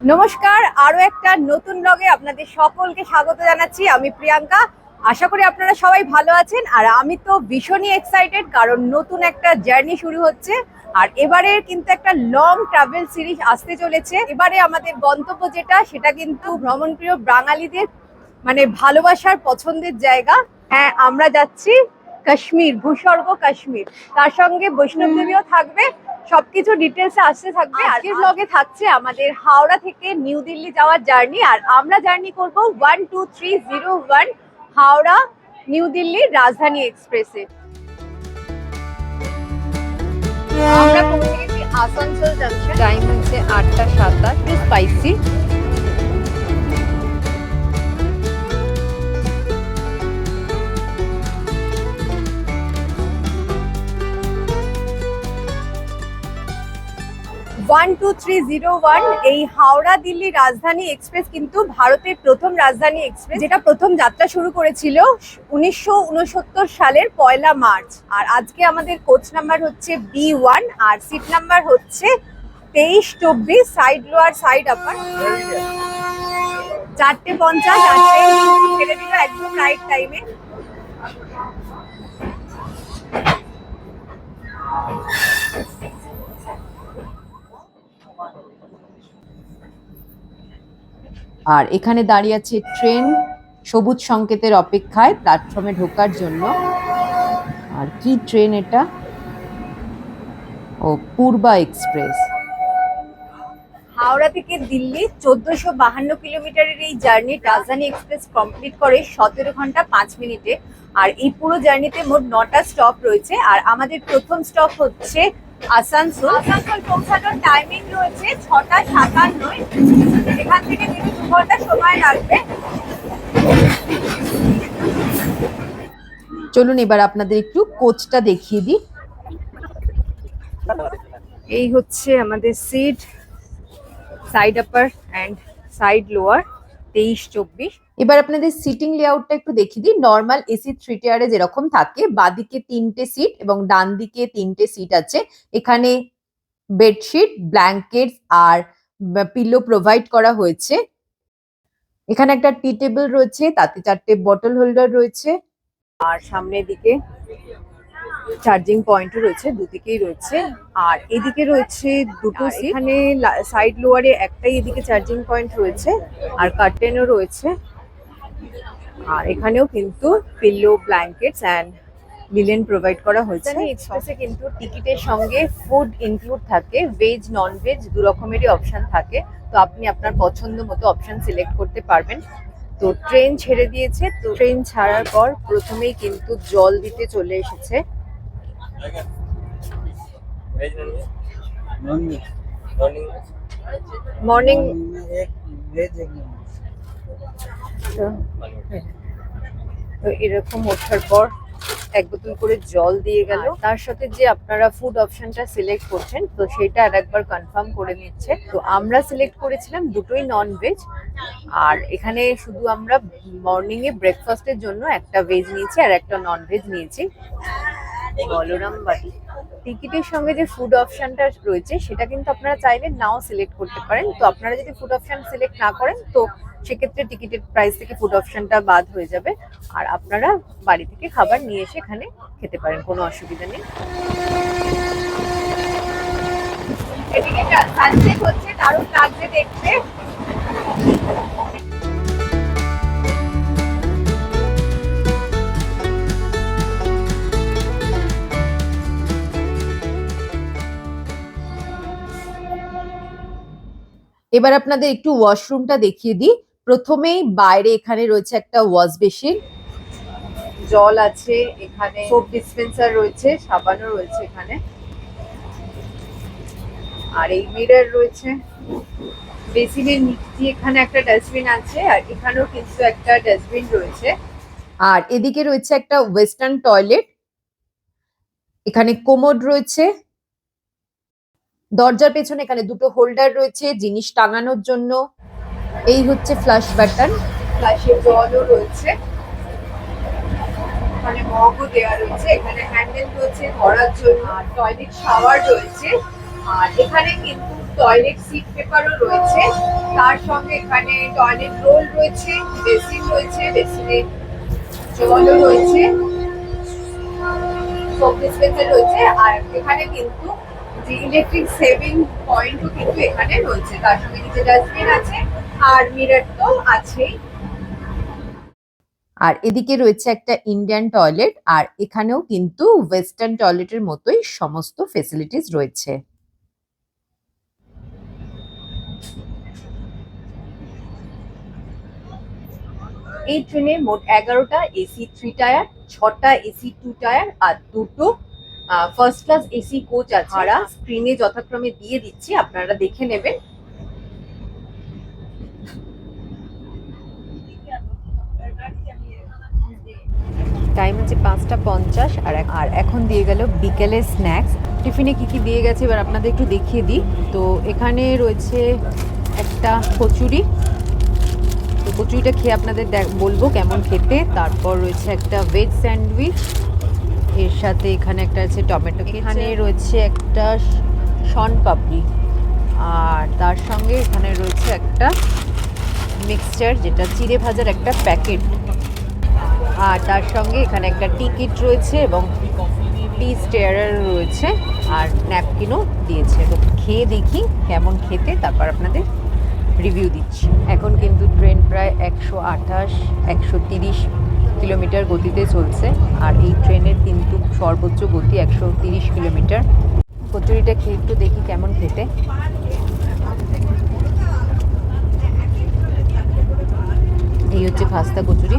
নমস্কার, আরও একটা নতুন ব্লগে আপনাদের সকলকে স্বাগত জানাচ্ছি। আমি প্রিয়াঙ্কা। আশা করি আপনারা সবাই ভালো আছেন। আর আমি তো ভীষণই এক্সাইটেড কারণ নতুন একটা জার্নি শুরু হচ্ছে। আর এবারে কিন্তু একটা লং ট্রাভেল সিরিজ আসতে চলেছে। এবারে আমাদের গন্তব্য যেটা, সেটা কিন্তু ভ্রমণপ্রিয় বাঙালিদের মানে ভালোবাসার পছন্দের জায়গা। হ্যাঁ আমরা যাচ্ছি কাশ্মীর, ভূস্বর্গ কাশ্মীর। তার সঙ্গে বৈষ্ণব দেবীও থাকবে। সবকিছু ডিটেলস আসতে থাকবে। আজকের ব্লগে থাকছে আমাদের হাওড়া থেকে নিউ দিল্লি যাওয়ার জার্নি আর আমরা জার্নি করব one two three zero one Howrah new দিল্লির রাজধানী এক্সপ্রেসে আমরা পৌঁছে গেছি আসানসোল জাংশন টাইম হচ্ছে আটটা সাতটা two spicy one two three zero one এই হাওড়া দিল্লি রাজধানী এক্সপ্রেস কিন্তু ভারতের প্রথম রাজধানী এক্সপ্রেস, যেটা প্রথম যাত্রা শুরু করেছিল উনিশশো উনসত্তর সালের পয়লা মার্চ। আর আজকে আমাদের কোচ নাম্বার হচ্ছে বি ওয়ান আর সিট নাম্বার হচ্ছে তেইশ চব্বিশ সাইড লোয়ার সাইড আপার চারটে পঞ্চাশ ছেড়ে দিল একদম রাইট টাইমে আর এখানে দাঁড়িয়ে আছে ট্রেন সবুজ সংকেতের অপেক্ষায় প্ল্যাটফর্মে ঢোকার জন্য। আর কি ট্রেন এটা? ও, পূর্বা এক্সপ্রেস। হাওড়া থেকে দিল্লি চোদ্দশো বাহান্ন কিলোমিটারের এই জার্নি রাজধানী এক্সপ্রেস কমপ্লিট করে সতেরো ঘণ্টা পাঁচ মিনিটে। আর এই পুরো জার্নিতে মোট নটা স্টপ রয়েছে। আর আমাদের প্রথম স্টপ হচ্ছে আসানসোল। আসানসোল পৌঁছানোর টাইমিং রয়েছে ছটা সাতান্নয়। এখান থেকে যেতে দু ঘণ্টা সময় লাগবে চলুন এবার আপনাদের একটু কোচটা দেখিয়ে দিই। এই হচ্ছে আমাদের seat side upper and side lower তেইশ, চব্বিশ। এবার আপনাদের সিটিং লেআউটটা একটু দেখিয়ে দিই। নর্মাল এসি থ্রি টিয়ারে যেরকম থাকে, বাদিকে তিনটে সিট এবং ডান দিকে তিনটে সিট আছে। এখানে বেডশিট ব্ল্যাঙ্কেটস আর পিলো প্রোভাইড করা হয়েছে। এখানে একটা টি টেবিল রয়েছে, তাতে চারটে বটল হোল্ডার রয়েছে। আর সামনের দিকে চার্জিং পয়েন্ট রয়েছে দুদিকেই রয়েছে। আর এদিকে রয়েছে দুটো এখানে সাইড লোয়ারে একটাই এদিকে চার্জিং পয়েন্ট রয়েছে আর কার্টেনও রয়েছে। আর এখানেও কিন্তু pillow blankets and linen provide করা হয়েছে। এক্সপ্রেসে কিন্তু টিকিটের সঙ্গে ফুড ইনক্লুড থাকে ভেজ নন ভেজ দু রকমেরই অপশান থাকে। তো আপনি আপনার পছন্দ মতো অপশান সিলেক্ট করতে পারবেন। তো ট্রেন ছেড়ে দিয়েছে তো ট্রেন ছাড়ার পর প্রথমেই কিন্তু জল দিতে চলে এসেছে। মর্নিং তো এরকম ওঠার পর এক বোতল করে জল দিয়ে গেল। তার সাথে যে আপনারা ফুড অপশনটা সিলেক্ট করছেন, তো সেটা আর একবার কনফার্ম করে নিচ্ছে। তো আমরা সিলেক্ট করেছিলাম দুটোই নন ভেজ আর এখানে শুধু আমরা মর্নিংয়ে ব্রেকফাস্টের জন্য একটা ভেজ নিয়েছি আর একটা নন ভেজ নিয়েছি। বলরাম বাটি, টিকিটের সঙ্গে যে ফুড অপশনটা রয়েছে, সেটা কিন্তু আপনারা চাইলে নাও সিলেক্ট করতে পারেন। তো আপনারা যদি ফুড অপশন সিলেক্ট না করেন, তো সেক্ষেত্রে টিকিটের প্রাইস থেকে ফুড অপশনটা বাদ হয়ে যাবে। আর আপনারা বাড়ি থেকে খাবার নিয়ে এসে এখানে খেতে পারেন, কোনো অসুবিধা নেই। এদিকে সানসেট হচ্ছে, দারুণ লাগছে দেখতে। এবার আপনাদের একটু ওয়াশরুমটা দেখিয়ে দিই। প্রথমেই বাইরে এখানে রয়েছে একটা ওয়াশ বেসিন জল আছে এখানে সোপ ডিসপেন্সার রয়েছে, সাবানও রয়েছে এখানে। আর এই মিরর রয়েছে। বেসিনের নিচে এখানে একটা ডাস্টবিন আছে, আর এখানেও কিন্তু একটা ডাস্টবিন রয়েছে। আর এদিকে রয়েছে একটা ওয়েস্টার্ন টয়লেট এখানে কোমোড রয়েছে। দরজার পেছনে এখানে দুটো হোল্ডার রয়েছে, জিনিস টাঙানোর জন্য। এই হচ্ছে ফ্লাশ বাটন ফ্লাশে জলও রয়েছে। এখানে মগও দেওয়া রয়েছে। এখানে হ্যান্ডেল রয়েছে ধরার জন্য, আর টয়লেট শাওয়ার রয়েছে। আর এখানে কিন্তু টয়লেট সিট পেপারও রয়েছে। তার সঙ্গে এখানে টয়লেট রোল রয়েছে বেসিন রয়েছে বেসিনে জলও রয়েছে। ডিসপেন্সার রয়েছে। আর এখানে কিন্তু যে ইলেকট্রিক সেভিং পয়েন্টও কিন্তু এখানে রয়েছে। তার সঙ্গে নিচে ডাস্টবিন আছে আর মিরর তো আছেই। আর এদিকে রয়েছে একটা ইন্ডিয়ান টয়লেট আর এখানেও কিন্তু ওয়েস্টার্ন টয়লেটের মতোই সমস্ত ফেসিলিটিস রয়েছে। এই ট্রেনে মোট এগারোটা এসি থ্রি টায়ার ছটা এসি টু টায়ার আর দুটো ফার্স্ট ক্লাস এসি কোচ আছে। ভাড়া স্ক্রিনে যথাক্রমে দিয়ে দিচ্ছি আপনারা দেখে নেবেন। টাইম হচ্ছে পাঁচটা পঞ্চাশ আর আর এখন দিয়ে গেল বিকেলের স্ন্যাক্স টিফিনে কি কি দিয়ে গেছে এবার আপনাদের একটু দেখিয়ে দিই। তো এখানে রয়েছে একটা কচুরি। তো কচুরিটা খেয়ে আপনাদের দেখ- বলব কেমন খেতে। তারপর রয়েছে একটা ভেজ স্যান্ডউইচ এর সাথে এখানে একটা আছে টমেটো এখানে রয়েছে একটা শন পাপড়ি। আর তার সঙ্গে এখানে রয়েছে একটা মিক্সচার যেটা চিড়ে ভাজার একটা প্যাকেট। আর তার সঙ্গে এখানে একটা টিকিট রয়েছে এবং টি স্টেয়ারার রয়েছে। আর ন্যাপকিনও দিয়েছে। তো খেয়ে দেখি কেমন খেতে, তারপর আপনাদের রিভিউ দিচ্ছি। এখন কিন্তু ট্রেন প্রায় একশো আঠাশ, একশো তিরিশ কিলোমিটার গতিতে চলছে আর এই ট্রেনের কিন্তু সর্বোচ্চ গতি একশো তিরিশ কিলোমিটার। কচুরিটা খেয়ে একটু দেখি কেমন খেতে। এই হচ্ছে খাস্তা কচুরি।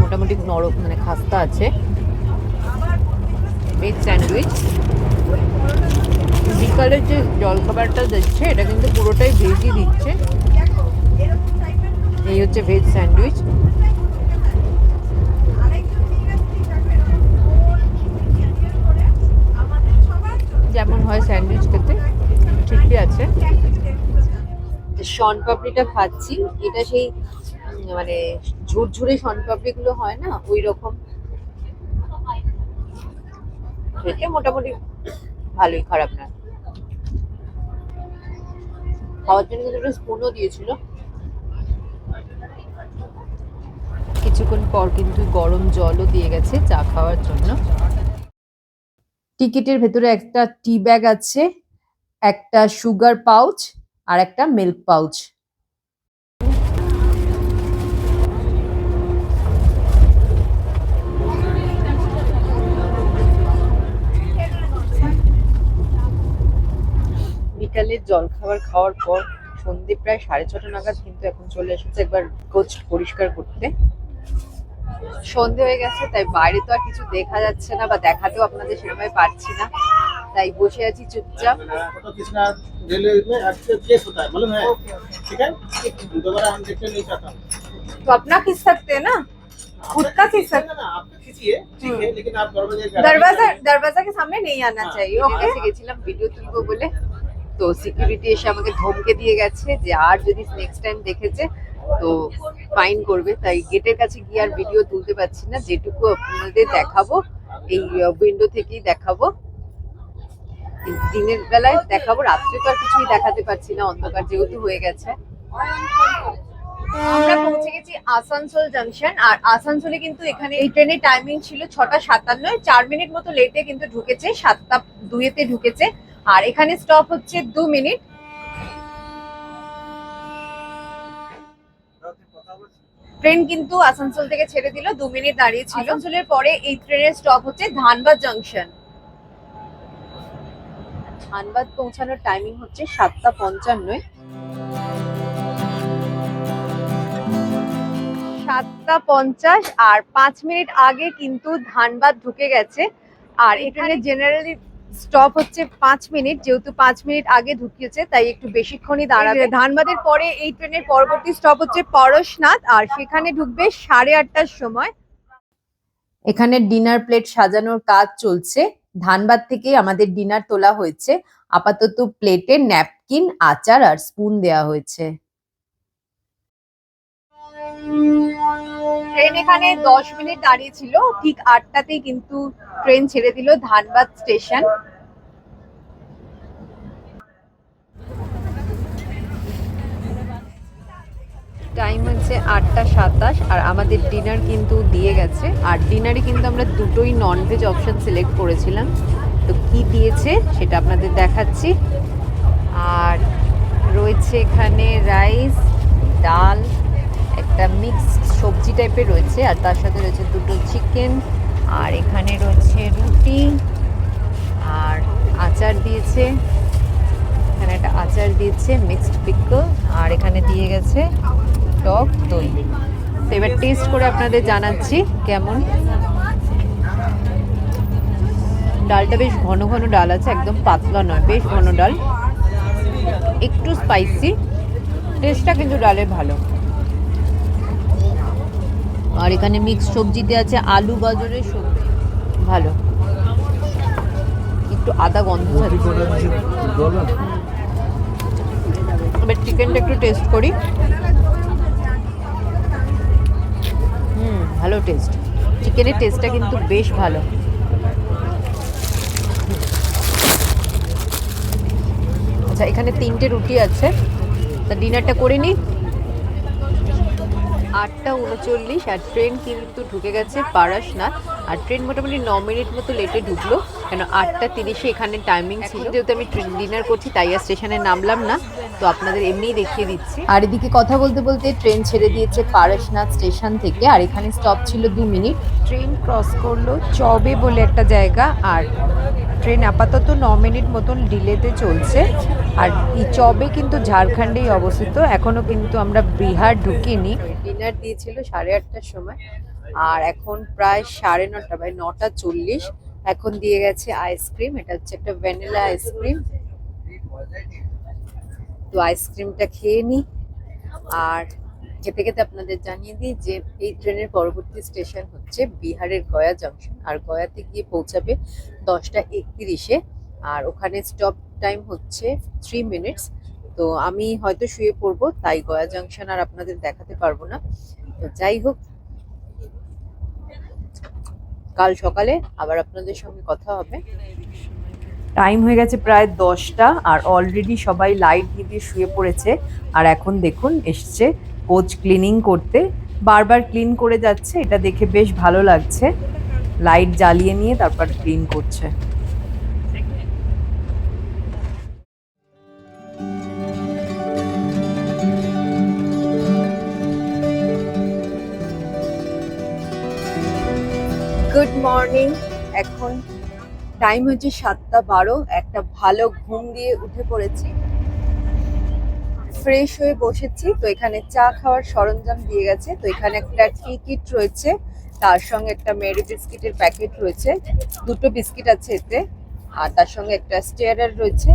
মোটামুটি নরম মানে খাস্তা আছে। ভেজ স্যান্ডউইচ বিকালের যে জলখাবারটা দিচ্ছে, এটা কিন্তু পুরোটাই ভেজই দিচ্ছে। এই হচ্ছে ভেজ স্যান্ডউইচ যেমন হয় স্যান্ডউইচ খেতে, ঠিকই আছে। শন পাপড়িটা খাচ্ছি এটা সেই মানে ঝুরঝুরে শন পাপড়ি গুলো হয় না ওই রকম খেতে মোটামুটি ভালোই, খারাপ না। খাওয়ার জন্য একটা স্পুনও দিয়েছিল। কিছুক্ষণ পর কিন্তু গরম জলও দিয়ে গেছে চা খাওয়ার জন্য। টিকিটের ভেতরে একটা টি ব্যাগ আছে, একটা সুগার পাউচ আর একটা মিল্ক পাউচ। বিকালের জলখাবার খাওয়ার পর সন্ধে প্রায় সাড়ে ছটা নাগাদ কিন্তু এখন চলে এসেছে একবার কোচ পরিষ্কার করতে। সন্ধে হয়ে গেছে তাই বাইরে তো আর কিছু দেখা যাচ্ছে না বা দেখাতেও আপনাদের সেরকম পারছি না তাই বসে আছি চুপচাপ फोटो खींचना रेलवे में अच्छे केस होता है मालूम है ठीक है दोबारा हम देखने नहीं चाहता हूँ तो अपना खींच सकते हैं ना खुद का खींच ना सकते ना आप तो खींचिए ठीक है लेकिन आप दरवाजे के दरवाजा दरवाजा के सामने नहीं आना हाँ, चाहिए ওকে ओके গেছিলাম ভিডিও তুলবো বলে তো সিকিউরিটি এসে আমাকে ধমকে দিয়ে গেছে যে আর যদি নেক্সট টাইম দেখেছে তো ফাইন করবে। তাই গেটের কাছে গিয়ে আর ভিডিও তুলতে পারছি না। যেটুকু আপনাদের দেখাবো, এই উইন্ডো থেকেই দেখাবো। দিনের বেলায় দেখাবো, রাত্রে তো আর কিছুই দেখাতে পারছি না। অন্ধকার যেহেতু হয়ে গেছে। আমরা পৌঁছে গেছি আসানসোল জাংশন আর আসানসোলে কিন্তু এখানে এই ট্রেনের টাইমিং ছিল ছটা সাতান্ন চার মিনিট মতো লেটে কিন্তু ঢুকেছে, সাতটা দুইয়েতে ঢুকেছে। আর এখানে স্টপ হচ্ছে দু মিনিট ট্রেন কিন্তু আসানসোল থেকে ছেড়ে দিল দু মিনিট দাঁড়িয়ে ছিল। আসানসোলের পরে এই ট্রেনের স্টপ হচ্ছে ধানবাদ জাংশন ধানবাদ পৌঁছানোর টাইমিং হচ্ছে সাতটা পঞ্চান্নয়। সাতটা পঞ্চাশ আর পাঁচ মিনিট আগে কিন্তু ধানবাদ ঢুকে গেছে। আর এখানে জেনারেলি স্টপ হচ্ছে পাঁচ মিনিট যেহেতু পাঁচ মিনিট আগে ঢুকিয়েছে তাই একটু বেশিক্ষণই দাঁড়াবে। ধানবাদের পরে এই ট্রেনের পরবর্তী স্টপ হচ্ছে পরশনাথ আর সেখানে ঢুকবে সাড়ে আটটার সময়। এখানে ডিনার প্লেট সাজানোর কাজ চলছে। ধানবাদ থেকে আমাদের ডিনার তোলা হয়েছে। আপাতত প্লেটে ন্যাপকিন আচার আর স্পুন দেওয়া হয়েছে। ট্রেন এখানে দশ মিনিট দাঁড়িয়ে ছিল। ঠিক আটটাতেই কিন্তু ট্রেন ছেড়ে দিল ধানবাদ স্টেশন টাইম হচ্ছে আটটা সাতাশ আর আমাদের ডিনার কিন্তু দিয়ে গেছে। আর ডিনারে কিন্তু আমরা দুটোই ননভেজ অপশন সিলেক্ট করেছিলাম। তো কি দিয়েছে সেটা আপনাদের দেখাচ্ছি। আর রয়েছে এখানে রাইস ডাল একটা মিক্সড সবজি টাইপের রয়েছে, আর তার সাথে রয়েছে দুটো চিকেন আর এখানে রয়েছে রুটি, আর আচার দিয়েছে। এখানে একটা আচার দিয়েছে মিক্সড পিকল আর এখানে দিয়ে গেছে টক দই। তো এবার টেস্ট করে আপনাদের জানাচ্ছি কেমন। ডালটা বেশ ঘন ঘন ডাল আছে, একদম পাতলা নয়, বেশ ঘন ডাল। একটু স্পাইসি টেস্টটা কিন্তু ডালের ভালো। আর এখানে মিক্স সবজিতে আছে আলু গাজরের সবজি। ভালো। একটু আদা গন্ধ এবার চিকেনটা একটু টেস্ট করি। হুম ভালো টেস্ট চিকেনের টেস্টটা কিন্তু বেশ ভালো। আচ্ছা এখানে তিনটে রুটি আছে। তা ডিনারটা করে নিই আটটা উনচল্লিশ আর ট্রেন কিন্তু ঢুকে গেছে পারাসনাথ। আর ট্রেন মোটামুটি ন মিনিট মতো লেটে ঢুকলো কেন আটটা তিরিশে এখানে টাইমিং ছিল। যেহেতু আমি ট্রেন ডিনার করছি তাই আর স্টেশনে নামলাম না। তো আপনাদের এমনিই দেখিয়ে দিচ্ছি। আর এদিকে কথা বলতে বলতে ট্রেন ছেড়ে দিয়েছে পারসনাথ স্টেশন থেকে আর এখানে স্টপ ছিল দু মিনিট। ট্রেন ক্রস করল চবে বলে একটা জায়গা আর ট্রেন আপাতত ন মিনিট মতন ডিলেতে চলছে। আর এই চবে কিন্তু ঝাড়খণ্ডেই অবস্থিত এখনও কিন্তু আমরা বিহার ঢুকিনি। ডিনার দিয়েছিল সাড়ে আটটার সময়। আর এখন প্রায় সাড়ে নটা বাই নটা চল্লিশ। এখন দিয়ে গেছে আইসক্রিম এটা হচ্ছে একটা ভ্যানিলা আইসক্রিম তো আইসক্রিমটা খেয়ে নিই আর খেতে খেতে আপনাদের জানিয়ে দিই যে এই ট্রেনের পরবর্তী স্টেশন হচ্ছে বিহারের গয়া জংশন আর গয়াতে গিয়ে পৌঁছাবে দশটা একত্রিশে। আর ওখানে স্টপ টাইম হচ্ছে থ্রি মিনিটস তো আমি হয়তো শুয়ে পড়ব, তাই গয়া জংশন আর আপনাদের দেখাতে পারব না। তো যাই হোক, কাল সকালে আবার আপনাদের সঙ্গে কথা হবে। টাইম হয়ে গেছে প্রায় দশটা আর অলরেডি সবাই লাইট নিভিয়ে শুয়ে পড়েছে। আর এখন দেখুন, এসছে কোচ ক্লিনিং করতে। বারবার ক্লিন করে যাচ্ছে, এটা দেখে বেশ ভালো লাগছে। লাইট জ্বালিয়ে নিয়ে তারপর ক্লিন করছে। মর্নিং এখন টাইম হচ্ছে সাতটা বারো, একটা ভালো ঘুম দিয়ে উঠে পড়েছি। ফ্রেশ হয়ে বসেছি, তো এখানে চা খাওয়ার সরঞ্জাম দিয়ে গেছে, তো এখানে একটা টি কিট রয়েছে, তার সঙ্গে একটা মেরি বিস্কিটের প্যাকেট রয়েছে, দুটো বিস্কিট আছে এতে, আর তার সঙ্গে একটা স্টেয়ারার রয়েছে,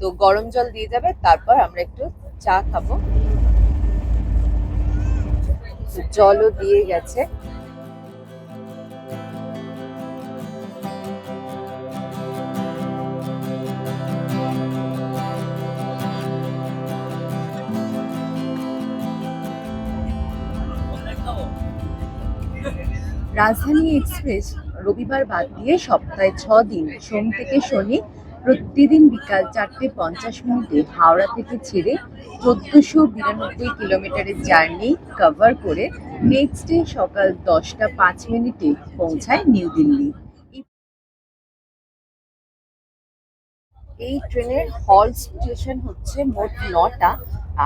তো গরম জল দিয়ে যাবে, তারপর আমরা একটু চা খাব। জলও দিয়ে গেছে। রাজধানী এক্সপ্রেস রবিবার বাদ দিয়ে সপ্তাহে ছ দিন সোম থেকে শনি, প্রতিদিন বিকাল চারটে পঞ্চাশ মিনিটে হাওড়া থেকে ছেড়ে চোদ্দশো বিরানব্বই কিলোমিটারের জার্নি কভার করে নেক্সট ডে সকাল দশটা পাঁচ মিনিটে পৌঁছায় নিউ দিল্লি। এই ট্রেনের হল স্টেশন হচ্ছে মোট নটা,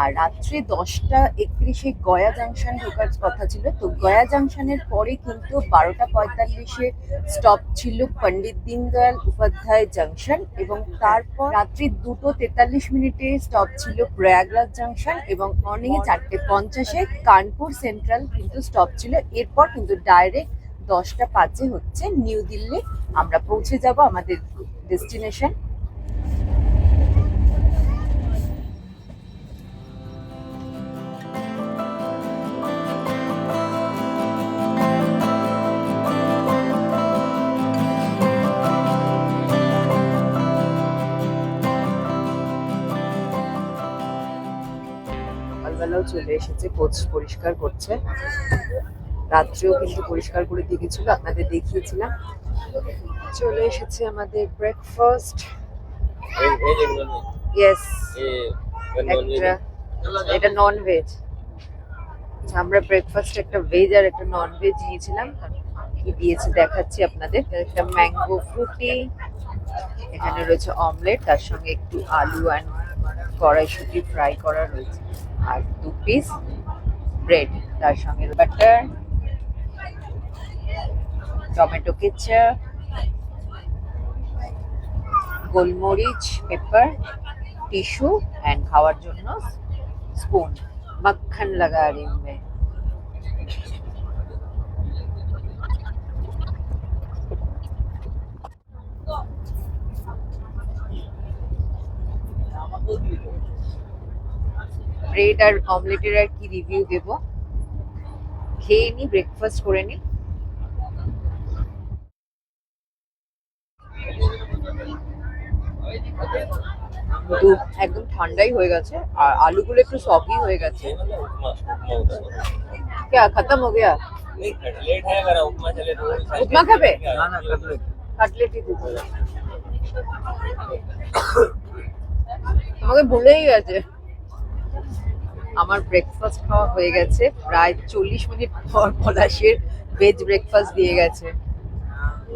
আর রাত্রে দশটা একত্রিশে গয়া জাংশন ঢোকার কথা ছিল। তো গয়া জাংশনের পরে কিন্তু বারোটা পঁয়তাল্লিশে স্টপ ছিল পণ্ডিত দীনদয়াল উপাধ্যায় জাংশন এবং তারপর রাত্রি দুটো তেতাল্লিশ মিনিটে স্টপ ছিল প্রয়াগরাজ জাংশন এবং মর্নিংয়ে চারটে পঞ্চাশে কানপুর সেন্ট্রাল কিন্তু স্টপ ছিল। এরপর কিন্তু ডাইরেক্ট দশটা পাঁচে হচ্ছে নিউ দিল্লি। আমরা পৌঁছে যাব আমাদের ডেস্টিনেশন চলে এসেছে কোচ পরিষ্কার করছে। রাত্রেও কিন্তু পরিষ্কার করে দিয়ে গেছিল আপনাদের দেখিয়েছিলাম। চলে এসেছে আমাদের ব্রেকফাস্ট ইয়েস একটা এটা নন ভেজ আচ্ছা, আমরা ব্রেকফাস্ট একটা ভেজ আর একটা নন ভেজ নিয়েছিলাম। কি দিয়েছে দেখাচ্ছি আপনাদের। একটা ম্যাঙ্গো ফ্রুটি এখানে রয়েছে অমলেট তার সঙ্গে একটু আলু অ্যান্ড কড়াইশুটি ফ্রাই করা রয়েছে। আর দু পিস ব্রেড তার সঙ্গে বাটার টমেটো কেচাপ গোলমরিচ পেপার টিস্যু অ্যান্ড খাওয়ার জন্য স্পুন মাখন লাগা রিমে ব্রেড আর অমলেটের আর কি রিভিউ দেব খেয়ে নি ব্রেকফাস্ট করে নি তো একদম ঠান্ডাই হয়ে গেছে আর আলুগুলো একটু সফি হয়ে গেছে उपमा उपमा उधर क्या खत्म हो गया नहीं कटलेट है अगर उपमा चले तो वो साइड उपमा खाबे? में- না না কাটলেট কাটলেটই দিতে আমাকে ভুলেই গেছে আমার ব্রেকফাস্ট খাওয়া হয়ে গেছে। প্রায় চল্লিশ মিনিট পর পলাশের ভেজ ব্রেকফাস্ট দিয়ে গেছে।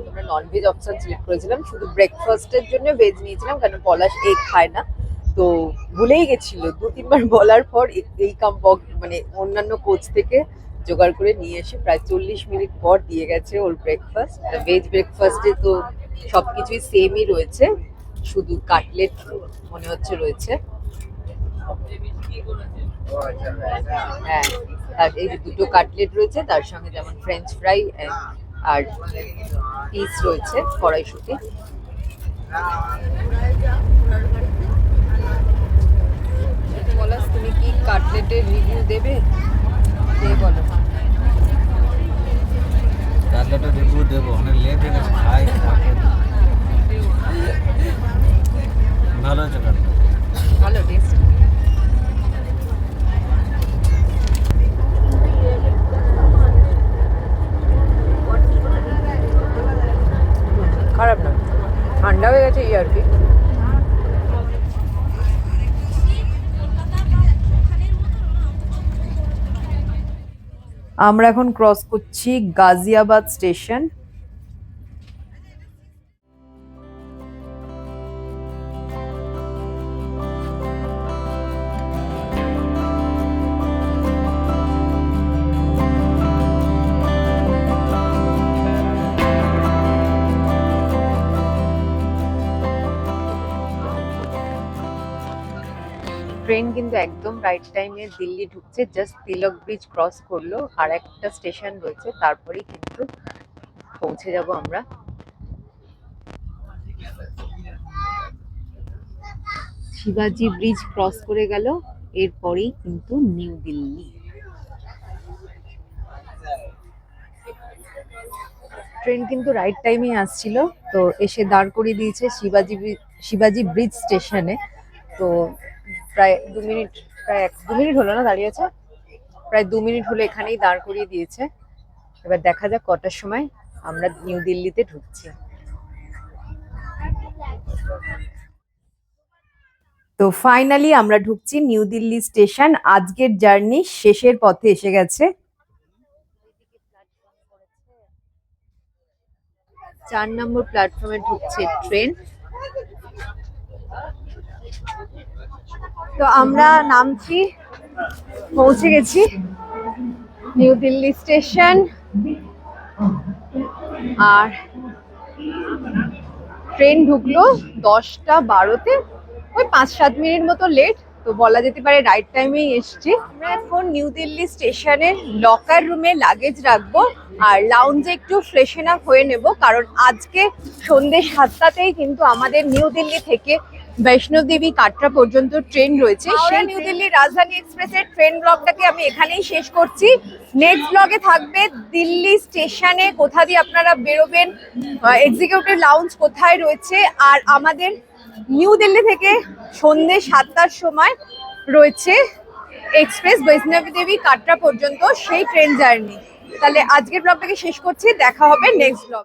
আমরা নন ভেজ অপশন সিলেক্ট করেছিলাম, শুধু ব্রেকফাস্টের জন্য ভেজ নিয়েছিলাম, কারণ পলাশ এগ খায় না। তো ভুলেই গেছিল। দু, তিনবার বলার পর এই কাম মানে অন্যান্য কোচ থেকে জোগাড় করে নিয়ে এসে প্রায় চল্লিশ মিনিট পর দিয়ে গেছে ওর ব্রেকফাস্ট ভেজ ব্রেকফাস্টে তো সব কিছুই সেমই রয়েছে। শুধু কাটলেট মনে হচ্ছে রয়েছে। হ্যাঁ আর এই যে দুটো কাটলেট রয়েছে তার সঙ্গে যেমন ফ্রেঞ্চ ফ্রাই আর পিস রয়েছে কড়াইশুটি। পলাশ তুমি কি কাটলেটের রিভিউ দেবে? দিয়ে বলো? কাটলেটের রিভিউ দেবো অনেক লেট হয়ে গেছে খাই খাই ভালো হয়েছে ভালো টেস্ট খারাপ না। ঠান্ডা হয়ে গেছে এই আর কি। আমরা এখন ক্রস করছি গাজিয়াবাদ স্টেশন রাইট টাইমে দিল্লি ঢুকছে জাস্ট তিলক ব্রিজ ক্রস করল, আর একটা স্টেশন রয়েছে, তারপরেই কিন্তু পৌঁছে যাব আমরা। শিবাজি ব্রিজ ক্রস করে গেল, এরপরেই কিন্তু নিউ দিল্লি। ট্রেন কিন্তু রাইট টাইমে আসছিল, তো এসে দাঁড় করিয়ে দিয়েছে শিবাজি শিবাজি ব্রিজ স্টেশনে তো প্রায় দু মিনিট প্রায় এক দু মিনিট হলো না দাঁড়িয়েছে? প্রায় দু মিনিট হলো এখানেই দাঁড় করিয়ে দিয়েছে। এবার দেখা যাক কটার সময় আমরা নিউ দিল্লিতে ঢুকছি। তো ফাইনালি আমরা ঢুকছি নিউ দিল্লি স্টেশন। আজকের জার্নি শেষের পথে এসে গেছে। চার নম্বর প্ল্যাটফর্মে ঢুকছে ট্রেন। তো আমরা নামছি, পৌঁছে গেছি, নিউ দিল্লি স্টেশন। আর ট্রেন ঢুকলো দশটা বারোতে, ওই পাঁচ সাত মিনিট মতো লেট তো বলা যেতে পারে রাইট টাইমেই এসছি। আমরা এখন নিউ দিল্লি স্টেশনের লকার রুমে লাগেজ রাখব, আর লাউঞ্জে একটু ফ্রেশন আপ হয়ে নেব, কারণ আজকে সন্ধ্যে সাতটাতেই কিন্তু আমাদের নিউ দিল্লি থেকে বৈষ্ণব দেবী কাটরা পর্যন্ত ট্রেন রয়েছে। সেই নিউ দিল্লি রাজধানী এক্সপ্রেসের ট্রেন ব্লগটাকে আমি এখানেই শেষ করছি। নেক্সট ব্লগে থাকবে দিল্লি স্টেশনে। কোথা দিয়ে আপনারা বেরোবেন? এক্সিকিউটিভ লাউঞ্জ কোথায় রয়েছে? আর আমাদের নিউ দিল্লি থেকে সন্ধ্যে সাতটার সময় রয়েছে এক্সপ্রেস বৈষ্ণবী দেবী কাটরা পর্যন্ত সেই ট্রেন জার্নি। তাহলে আজকের ব্লগটাকে শেষ করছি। দেখা হবে নেক্সট ব্লগ।